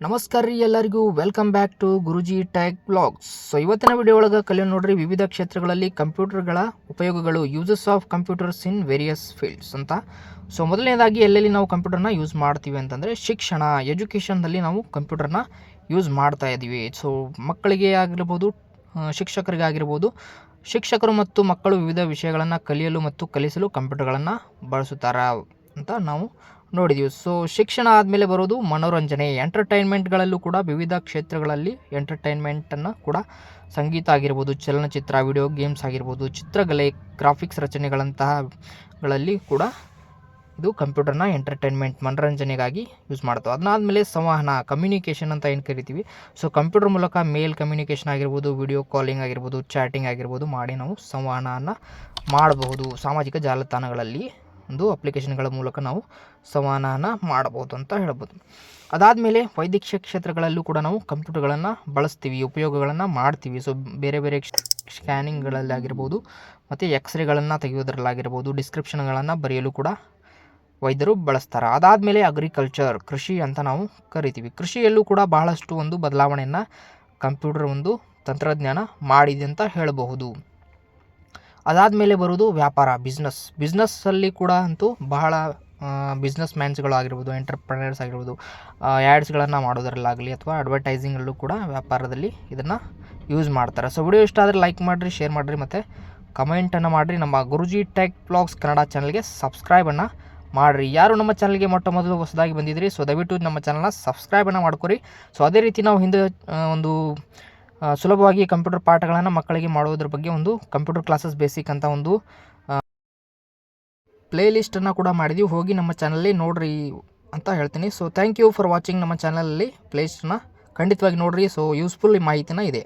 ನಮಸ್ಕಾರ ರೀ ಎಲ್ಲರಿಗೂ. Welcome back to Guruji tech blogs so ಇವತ್ತಿನ ವಿಡಿಯೋ ಒಳಗೆ ಕಲಿಯೋ ನೋಡ್ರಿ ವಿವಿಧ ಕ್ಷೇತ್ರಗಳಲ್ಲಿ ಕಂಪ್ಯೂಟರ್ಗಳ ಉಪಯೋಗಗಳು uses of computers in various fields ಅಂತ. ಸೊ ಮೊದಲನೇದಾಗಿ ಎಲ್ಲೆಲ್ಲಿ ನಾವು ಕಂಪ್ಯೂಟರ್ನ ಯೂಸ್ ಮಾಡ್ತೀವಿ ಅಂತಂದರೆ ಶಿಕ್ಷಣ ಎಜುಕೇಷನ್ನಲ್ಲಿ ನಾವು ಕಂಪ್ಯೂಟರ್ನ ಯೂಸ್ ಮಾಡ್ತಾ ಇದ್ದೀವಿ ಸೊ ಮಕ್ಕಳಿಗೆ ಆಗಿರ್ಬೋದು ಶಿಕ್ಷಕರಿಗಾಗಿರ್ಬೋದು ಶಿಕ್ಷಕರು ಮತ್ತು ಮಕ್ಕಳು ವಿವಿಧ ವಿಷಯಗಳನ್ನು ಕಲಿಯಲು ಮತ್ತು ಕಲಿಸಲು ಕಂಪ್ಯೂಟರ್ಗಳನ್ನು ಬಳಸುತ್ತಾರೆ ಅಂತ ನಾವು ನೋಡಿದ್ದೀವಿ ಸೊ ಶಿಕ್ಷಣ ಆದಮೇಲೆ ಬರೋದು ಮನೋರಂಜನೆ. ಎಂಟರ್ಟೈನ್ಮೆಂಟ್ಗಳಲ್ಲೂ ಕೂಡ ವಿವಿಧ ಕ್ಷೇತ್ರಗಳಲ್ಲಿ ಎಂಟರ್ಟೈನ್ಮೆಂಟನ್ನು ಕೂಡ ಸಂಗೀತ ಆಗಿರ್ಬೋದು, ಚಲನಚಿತ್ರ ವಿಡಿಯೋ ಗೇಮ್ಸ್ ಆಗಿರ್ಬೋದು, ಚಿತ್ರಕಲೆ ಗ್ರಾಫಿಕ್ಸ್ ರಚನೆಗಳಂತಹಗಳಲ್ಲಿ ಕೂಡ ಇದು ಕಂಪ್ಯೂಟರ್ನ ಎಂಟರ್ಟೈನ್ಮೆಂಟ್ ಮನೋರಂಜನೆಗಾಗಿ ಯೂಸ್ ಮಾಡ್ತಾವೆ. ಅದನ್ನಾದಮೇಲೆ ಸಂವಹನ ಕಮ್ಯುನಿಕೇಷನ್ ಅಂತ ಏನು ಕರಿತೀವಿ? ಸೊ ಕಂಪ್ಯೂಟರ್ ಮೂಲಕ ಮೇಲ್ ಕಮ್ಯುನಿಕೇಷನ್ ಆಗಿರ್ಬೋದು ವಿಡಿಯೋ ಕಾಲಿಂಗ್ ಆಗಿರ್ಬೋದು ಚಾಟಿಂಗ್ ಆಗಿರ್ಬೋದು, ಮಾಡಿ ನಾವು ಸಂವಹನವನ್ನು ಮಾಡಬಹುದು ಸಾಮಾಜಿಕ ಜಾಲತಾಣಗಳಲ್ಲಿ. ಒಂದು ಅಪ್ಲಿಕೇಶನ್ಗಳ ಮೂಲಕ ನಾವು ಸಂವಹನ ಮಾಡಬಹುದು ಅಂತ ಹೇಳ್ಬೋದು. ಅದಾದಮೇಲೆ ವೈದ್ಯಕೀಯ ಕ್ಷೇತ್ರಗಳಲ್ಲೂ ಕೂಡ ನಾವು ಕಂಪ್ಯೂಟರ್ಗಳನ್ನು ಬಳಸ್ತೀವಿ, ಉಪಯೋಗಗಳನ್ನು ಮಾಡ್ತೀವಿ. ಸೊ ಬೇರೆ ಬೇರೆ ಸ್ಕ್ಯಾನಿಂಗ್ಗಳಲ್ಲಿ ಆಗಿರ್ಬೋದು ಮತ್ತು ಎಕ್ಸ್ರೇಗಳನ್ನು ತೆಗೆಯೋದ್ರಲ್ಲಾಗಿರ್ಬೋದು, ಡಿಸ್ಕ್ರಿಪ್ಷನ್ಗಳನ್ನು ಬರೆಯಲು ಕೂಡ ವೈದ್ಯರು ಬಳಸ್ತಾರೆ. ಅದಾದಮೇಲೆ ಅಗ್ರಿಕಲ್ಚರ್ ಕೃಷಿ ಅಂತ ನಾವು ಕರಿತೀವಿ. ಕೃಷಿಯಲ್ಲೂ ಕೂಡ ಬಹಳಷ್ಟು ಒಂದು ಬದಲಾವಣೆಯನ್ನು ಕಂಪ್ಯೂಟರ್ ಒಂದು ತಂತ್ರಜ್ಞಾನ ಮಾಡಿದೆ ಅಂತ ಹೇಳಬಹುದು. ಅದಾದಮೇಲೆ ಬರೋದು ವ್ಯಾಪಾರ ಬಿಸ್ನೆಸ್ ಬಿಸ್ನೆಸ್ಸಲ್ಲಿ ಕೂಡ ಅಂತೂ ಬಹಳ ಬಿಸ್ನೆಸ್ ಮ್ಯಾನ್ಸ್ಗಳು ಆಗಿರ್ಬೋದು ಎಂಟರ್ಪ್ರನರ್ಸ್ ಆಗಿರ್ಬೋದು ಆ್ಯಡ್ಸ್ಗಳನ್ನು ಮಾಡೋದರಲ್ಲಾಗಲಿ ಅಥವಾ ಅಡ್ವರ್ಟೈಸಿಂಗಲ್ಲೂ ಕೂಡ ವ್ಯಾಪಾರದಲ್ಲಿ ಇದನ್ನು ಯೂಸ್ ಮಾಡ್ತಾರೆ. ಸೊ ವಿಡಿಯೋ ಇಷ್ಟ ಆದರೆ ಲೈಕ್ ಮಾಡಿರಿ ಶೇರ್ ಮಾಡಿರಿ ಮತ್ತು ಕಮೆಂಟನ್ನು ಮಾಡಿರಿ. ನಮ್ಮ ಗುರುಜಿ ಟೆಕ್ ಬ್ಲಾಗ್ಸ್ ಕನ್ನಡ ಚಾನಲ್ಗೆ ಸಬ್ಸ್ಕ್ರೈಬನ್ನು ಮಾಡಿರಿ. ಯಾರು ನಮ್ಮ ಚಾನಲ್ಗೆ ಮೊಟ್ಟ ಮೊದಲು ಹೊಸದಾಗಿ ಬಂದಿದ್ರಿ ಸೊ ದಯವಿಟ್ಟು ನಮ್ಮ ಚಾನಲ್ನ ಸಬ್ಸ್ಕ್ರೈಬನ್ನು ಮಾಡ್ಕೊರಿ. ಸೊ ಅದೇ ರೀತಿ ನಾವು ಹಿಂದೆ ಒಂದು ಸುಲಭವಾಗಿ ಕಂಪ್ಯೂಟರ್ ಪಾಠಗಳನ್ನು ಮಕ್ಕಳಿಗೆ ಮಾಡೋದ್ರ ಬಗ್ಗೆ ಒಂದು ಕಂಪ್ಯೂಟರ್ ಕ್ಲಾಸಸ್ ಬೇಸಿಕ್ ಅಂತ ಒಂದು ಪ್ಲೇ ಲಿಸ್ಟನ್ನು ಕೂಡ ಮಾಡಿದ್ವಿ. ಹೋಗಿ ನಮ್ಮ ಚಾನಲಲ್ಲಿ ನೋಡ್ರಿ ಅಂತ ಹೇಳ್ತೀನಿ. So thank you for watching ನಮ್ಮ ಚಾನಲಲ್ಲಿ ಪ್ಲೇಲಿಸ್ಟನ್ನು. ಖಂಡಿತವಾಗಿ ನೋಡ್ರಿ. ಸೊ ಯೂಸ್ಫುಲ್ ಮಾಹಿತಿನ ಇದೆ.